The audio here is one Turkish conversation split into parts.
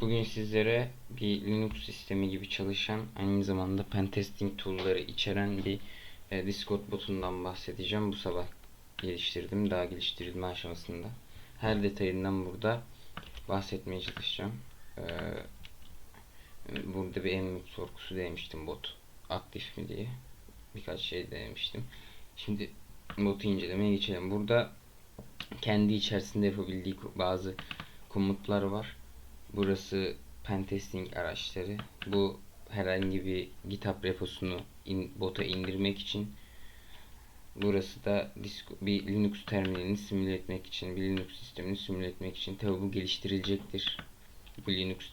Bugün sizlere bir Linux sistemi gibi çalışan aynı zamanda pentesting tool'ları içeren bir e, Discord botundan bahsedeceğim. Bu sabah geliştirdim. Daha geliştirilme aşamasında. Her detayından burada bahsetmeye çalışacağım. Ee, burada bir emniyet sorgusu denemiştim bot aktif mi diye. Birkaç şey denemiştim. Şimdi botu incelemeye geçelim. Burada kendi içerisinde yapabildiği bazı komutlar var. Burası pentesting araçları. Bu herhangi bir GitHub reposunu in, bota indirmek için. Burası da disk, bir Linux terminalini simüle etmek için, bir Linux sistemini simüle etmek için. Tabi bu geliştirilecektir. Bu Linux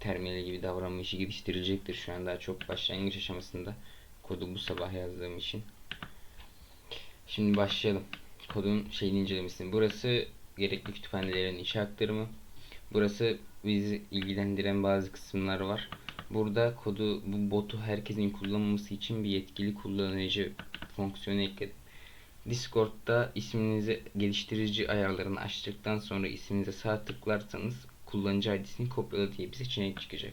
terminali gibi davranma işi geliştirilecektir. Şu an daha çok başlangıç aşamasında. Kodu bu sabah yazdığım için. Şimdi başlayalım. Kodun şeyini incelemesini. Burası gerekli kütüphanelerin içe aktarımı. Burası bizi ilgilendiren bazı kısımlar var. Burada kodu bu botu herkesin kullanması için bir yetkili kullanıcı fonksiyonu ekledim. Discord'da isminizi geliştirici ayarlarını açtıktan sonra isminize sağ tıklarsanız kullanıcı ID'sini kopyala diye bir seçenek çıkacak.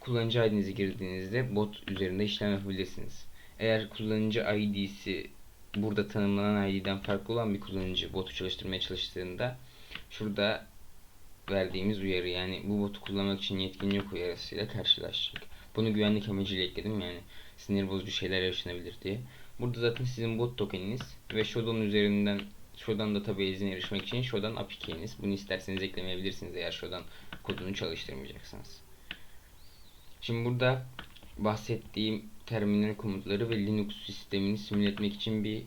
Kullanıcı ID'nizi girdiğinizde bot üzerinde işlem yapabilirsiniz. Eğer kullanıcı ID'si burada tanımlanan ID'den farklı olan bir kullanıcı botu çalıştırmaya çalıştığında şurada verdiğimiz uyarı yani bu botu kullanmak için yetkin yok uyarısıyla karşılaşacak. Bunu güvenlik amacıyla ekledim yani sinir bozucu şeyler yaşanabilir diye. Burada zaten sizin bot tokeniniz ve Shodan üzerinden Shodan database'ine erişmek için Shodan API. Bunu isterseniz eklemeyebilirsiniz eğer Shodan kodunu çalıştırmayacaksanız. Şimdi burada bahsettiğim terminal komutları ve Linux sistemini simüle etmek için bir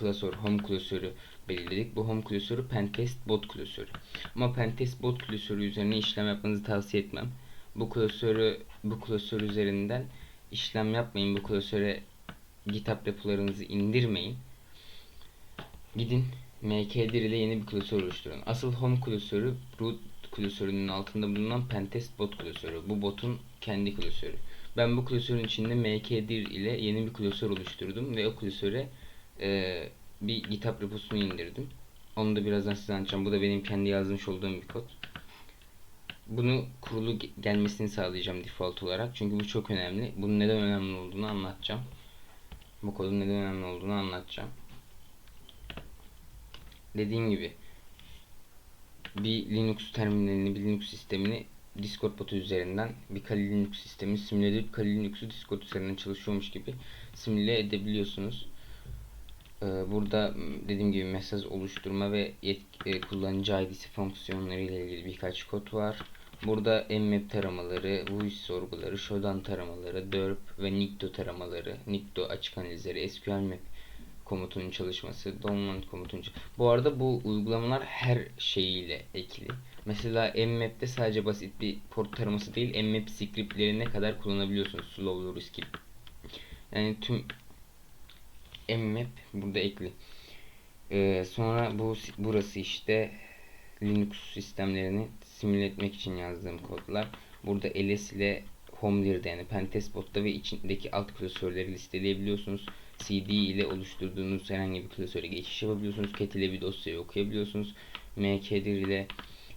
klasör, home klasörü belirledik. Bu home klasörü pentest bot klasörü. Ama pentest bot klasörü üzerine işlem yapmanızı tavsiye etmem. Bu klasörü bu klasör üzerinden işlem yapmayın. Bu klasöre GitHub repolarınızı indirmeyin. Gidin mkdir ile yeni bir klasör oluşturun. Asıl home klasörü root klasörünün altında bulunan pentest bot klasörü. Bu botun kendi klasörü. Ben bu klasörün içinde mkdir ile yeni bir klasör oluşturdum ve o klasöre e, bir GitHub reposunu indirdim. Onu da birazdan size anlatacağım. Bu da benim kendi yazmış olduğum bir kod. Bunu kurulu gelmesini sağlayacağım default olarak. Çünkü bu çok önemli. Bunun neden önemli olduğunu anlatacağım. Bu kodun neden önemli olduğunu anlatacağım. Dediğim gibi bir Linux terminalini, bir Linux sistemini Discord botu üzerinden bir Kali Linux sistemi simüle edip Kali Linux'u Discord üzerinden çalışıyormuş gibi simüle edebiliyorsunuz. Ee, burada dediğim gibi mesaj oluşturma ve yetki, kullanıcı ID'si fonksiyonları ile ilgili birkaç kod var. Burada mmap taramaları, voice sorguları, shodan taramaları, derp ve nikto taramaları, nikto açık analizleri, SQL map komutunun çalışması, download komutunun Bu arada bu uygulamalar her şeyiyle ekli. Mesela mmap'te sadece basit bir port taraması değil, mmap script'lerine kadar kullanabiliyorsunuz. Slow loris gibi. Yani tüm mmap burada ekli. Ee, sonra bu burası işte Linux sistemlerini simüle etmek için yazdığım kodlar. Burada ls ile homedir'de yani pentestbot'ta ve içindeki alt klasörleri listeleyebiliyorsunuz. cd ile oluşturduğunuz herhangi bir klasöre geçiş yapabiliyorsunuz. cat ile bir dosyayı okuyabiliyorsunuz. mkdir ile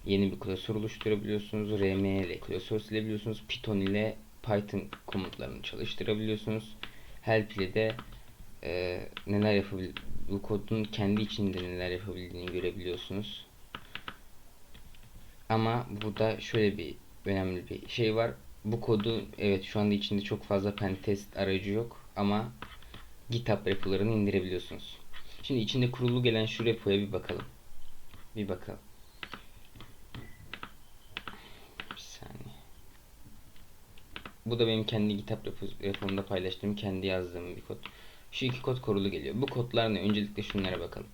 yeni bir klasör oluşturabiliyorsunuz. rm ile klasör silebiliyorsunuz. python ile python komutlarını çalıştırabiliyorsunuz. help ile de e, neler yapabil bu kodun kendi içinde neler yapabildiğini görebiliyorsunuz. Ama burada şöyle bir önemli bir şey var. Bu kodu evet şu anda içinde çok fazla pentest aracı yok ama GitHub repolarını indirebiliyorsunuz. Şimdi içinde kurulu gelen şu repoya bir bakalım. Bir bakalım. Bir saniye. Bu da benim kendi GitHub repomda paylaştığım, kendi yazdığım bir kod. Şu iki kod korulu geliyor. Bu kodlar ne? Öncelikle şunlara bakalım.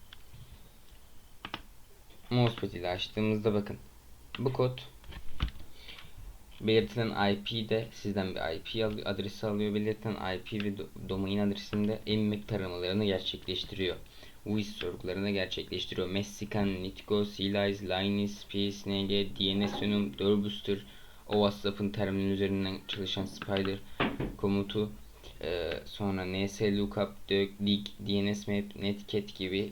Mousepad ile açtığımızda bakın. Bu kod belirtilen IP de sizden bir IP adresi alıyor. Belirtilen IP ve do domain adresinde emmek taramalarını gerçekleştiriyor. WIS sorgularını gerçekleştiriyor. Messican, Nitgo, Sealize, Linus, PSNG, DNS Yönüm, Doorbooster, o terminal üzerinden çalışan Spider komutu ee, sonra ns lookup, dig, dns map, netcat gibi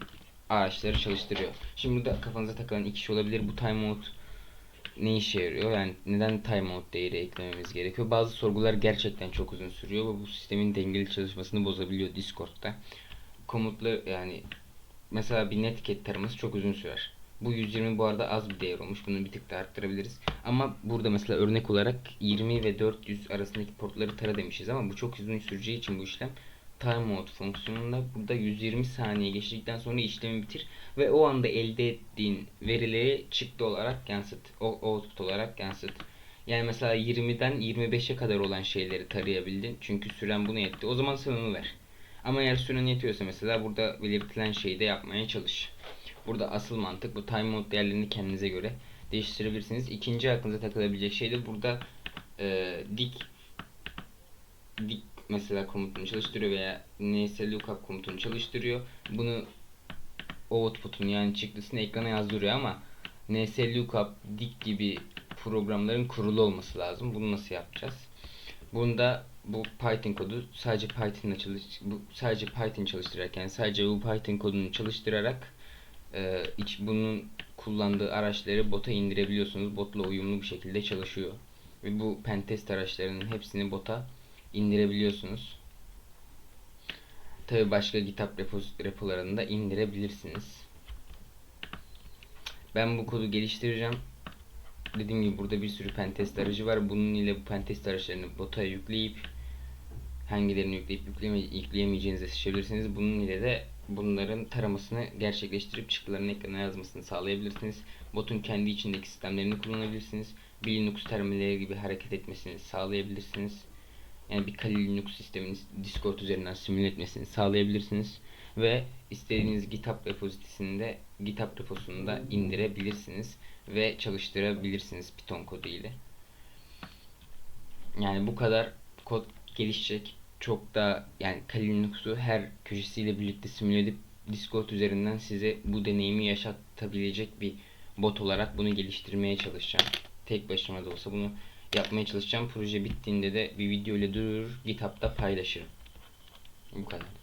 araçları çalıştırıyor. Şimdi burada kafanıza takılan iki şey olabilir. Bu timeout ne işe yarıyor? Yani neden timeout değeri eklememiz gerekiyor? Bazı sorgular gerçekten çok uzun sürüyor ve bu sistemin dengeli çalışmasını bozabiliyor Discord'da. Komutlu yani mesela bir netiket taraması çok uzun sürer. Bu 120 bu arada az bir değer olmuş. Bunu bir tık daha arttırabiliriz. Ama burada mesela örnek olarak 20 ve 400 arasındaki portları tara demişiz ama bu çok uzun süreceği için bu işlem timeout fonksiyonunda burada 120 saniye geçtikten sonra işlemi bitir ve o anda elde ettiğin verileri çıktı olarak yansıt. O output olarak yansıt. Yani mesela 20'den 25'e kadar olan şeyleri tarayabildin. Çünkü süren bunu yetti. O zaman onu ver. Ama eğer süren yetiyorsa mesela burada belirtilen şeyi de yapmaya çalış. Burada asıl mantık bu timeout değerlerini kendinize göre değiştirebilirsiniz. İkinci aklınıza takılabilecek şey de burada e, dik dik mesela komutunu çalıştırıyor veya ns lookup komutunu çalıştırıyor. Bunu output'un yani çıktısını ekrana yazdırıyor ama ns lookup dik gibi programların kurulu olması lazım. Bunu nasıl yapacağız? Bunda bu Python kodu sadece Python'la çalış bu sadece Python çalıştırarak yani sadece bu Python kodunu çalıştırarak e, iç bunun kullandığı araçları bota indirebiliyorsunuz. Botla uyumlu bir şekilde çalışıyor. Ve bu pentest araçlarının hepsini bota indirebiliyorsunuz. Tabi başka GitHub repos- repolarında indirebilirsiniz. Ben bu kodu geliştireceğim. Dediğim gibi burada bir sürü pentest aracı var. Bunun ile bu pentest araçlarını bota yükleyip hangilerini yükleyip yükleyemeyeceğinizi seçebilirsiniz. Bunun ile de bunların taramasını gerçekleştirip çıktılarını ekrana yazmasını sağlayabilirsiniz. Botun kendi içindeki sistemlerini kullanabilirsiniz. Bir Linux terminalleri gibi hareket etmesini sağlayabilirsiniz. Yani bir Kali Linux sistemini Discord üzerinden simüle etmesini sağlayabilirsiniz. Ve istediğiniz GitHub repozitisinde GitHub reposunda indirebilirsiniz ve çalıştırabilirsiniz Python kodu ile. Yani bu kadar kod gelişecek. Çok da yani Kali Linux'u her köşesiyle birlikte simüle edip Discord üzerinden size bu deneyimi yaşatabilecek bir bot olarak bunu geliştirmeye çalışacağım. Tek başıma da olsa bunu yapmaya çalışacağım. Proje bittiğinde de bir video ile durur GitHub'da paylaşırım. Bu kadar.